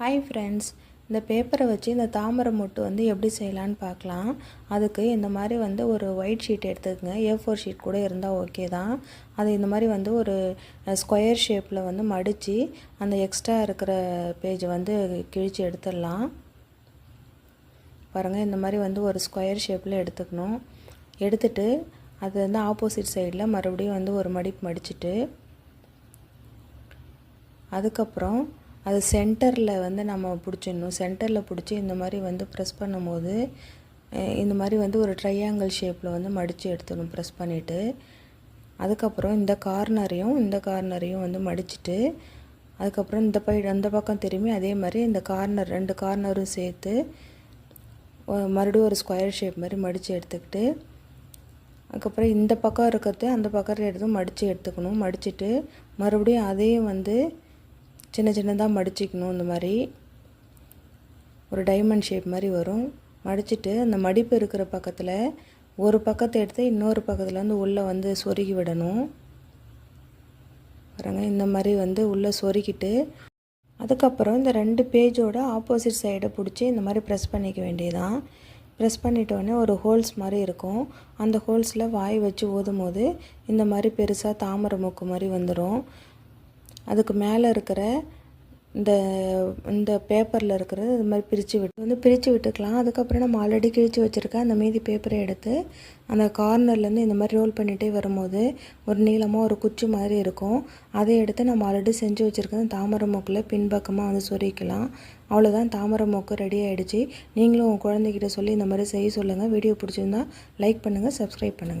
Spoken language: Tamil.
ஹாய் ஃப்ரெண்ட்ஸ் இந்த பேப்பரை வச்சு இந்த தாமரை மொட்டு வந்து எப்படி செய்யலான்னு பார்க்கலாம். அதுக்கு இந்த மாதிரி வந்து ஒரு ஒயிட் ஷீட் எடுத்துக்கங்க. ஏ ஃபோர் ஷீட் கூட இருந்தால் ஓகே தான். அது இந்த மாதிரி வந்து ஒரு ஸ்கொயர் ஷேப்பில் வந்து மடித்து அந்த எக்ஸ்ட்ரா இருக்கிற பேஜை வந்து கிழித்து எடுத்துடலாம். பாருங்கள் இந்த மாதிரி வந்து ஒரு ஸ்கொயர் ஷேப்பில் எடுத்துக்கணும். எடுத்துட்டு அது வந்து ஆப்போசிட் சைடில் மறுபடியும் வந்து ஒரு மடிப்பு மடிச்சுட்டு அதுக்கப்புறம் அது சென்டரில் வந்து நம்ம பிடிச்சிடணும். சென்டரில் பிடிச்சி இந்த மாதிரி வந்து ப்ரெஸ் பண்ணும்போது இந்த மாதிரி வந்து ஒரு ட்ரையாங்கிள் ஷேப்பில் வந்து மடித்து எடுத்துடணும் ப்ரெஸ் பண்ணிவிட்டு அதுக்கப்புறம் இந்த கார்னரையும் இந்த கார்னரையும் வந்து மடிச்சுட்டு அதுக்கப்புறம் இந்த பை அந்த பக்கம் திரும்பி அதே மாதிரி இந்த கார்னர் ரெண்டு கார்னரும் சேர்த்து மறுபடியும் ஒரு ஸ்கொயர் ஷேப் மாதிரி மடித்து எடுத்துக்கிட்டு அதுக்கப்புறம் இந்த பக்கம் இருக்கிறது அந்த பக்கம் எடுத்து மடித்து எடுத்துக்கணும். மடிச்சுட்டு மறுபடியும் அதையும் வந்து சின்ன சின்னதாக மடிச்சிக்கணும் இந்த மாதிரி. ஒரு டைமண்ட் ஷேப் மாதிரி வரும். மடிச்சுட்டு அந்த மடிப்பு இருக்கிற பக்கத்தில் ஒரு பக்கத்தை எடுத்து இன்னொரு பக்கத்தில் வந்து உள்ளே வந்து சொருகி விடணும். பாருங்கள் இந்த மாதிரி வந்து உள்ளே சொருகிட்டு அதுக்கப்புறம் இந்த ரெண்டு பேஜோட ஆப்போசிட் சைடை பிடிச்சி இந்த மாதிரி ப்ரெஸ் பண்ணிக்க வேண்டியதான் ப்ரெஸ் பண்ணிட்டோடனே ஒரு ஹோல்ஸ் மாதிரி இருக்கும். அந்த ஹோல்ஸில் வாய் வச்சு ஊதும் போது இந்த மாதிரி பெருசாக தாமரை மூக்கு மாதிரி வந்துடும் அதுக்கு மேலே இருக்கிற இந்த இந்த பேப்பரில் இருக்கிறது இது மாதிரி பிரித்து விட்டு வந்து பிரித்து விட்டுக்கலாம். அதுக்கப்புறம் நம்ம ஆல்ரெடி கிழிச்சு வச்சுருக்க அந்த மீதி பேப்பரை எடுத்து அந்த கார்னர்லேருந்து இந்த மாதிரி ரோல் பண்ணிகிட்டே வரும்போது ஒரு நீளமாக ஒரு குச்சி மாதிரி இருக்கும். அதை எடுத்து நம்ம ஆல்ரெடி செஞ்சு வச்சுருக்க தாமரை மூக்கில் பின்பக்கமாக வந்து சொருகிக்கலாம். அவ்வளோதான் தாமரை மூக்கு ரெடி ஆகிடுச்சு நீங்களும் உங்கள் குழந்தைகிட்ட சொல்லி இந்த மாதிரி செய்ய சொல்லுங்கள் வீடியோ பிடிச்சிருந்தா லைக் பண்ணுங்கள் சப்ஸ்கிரைப் பண்ணுங்கள்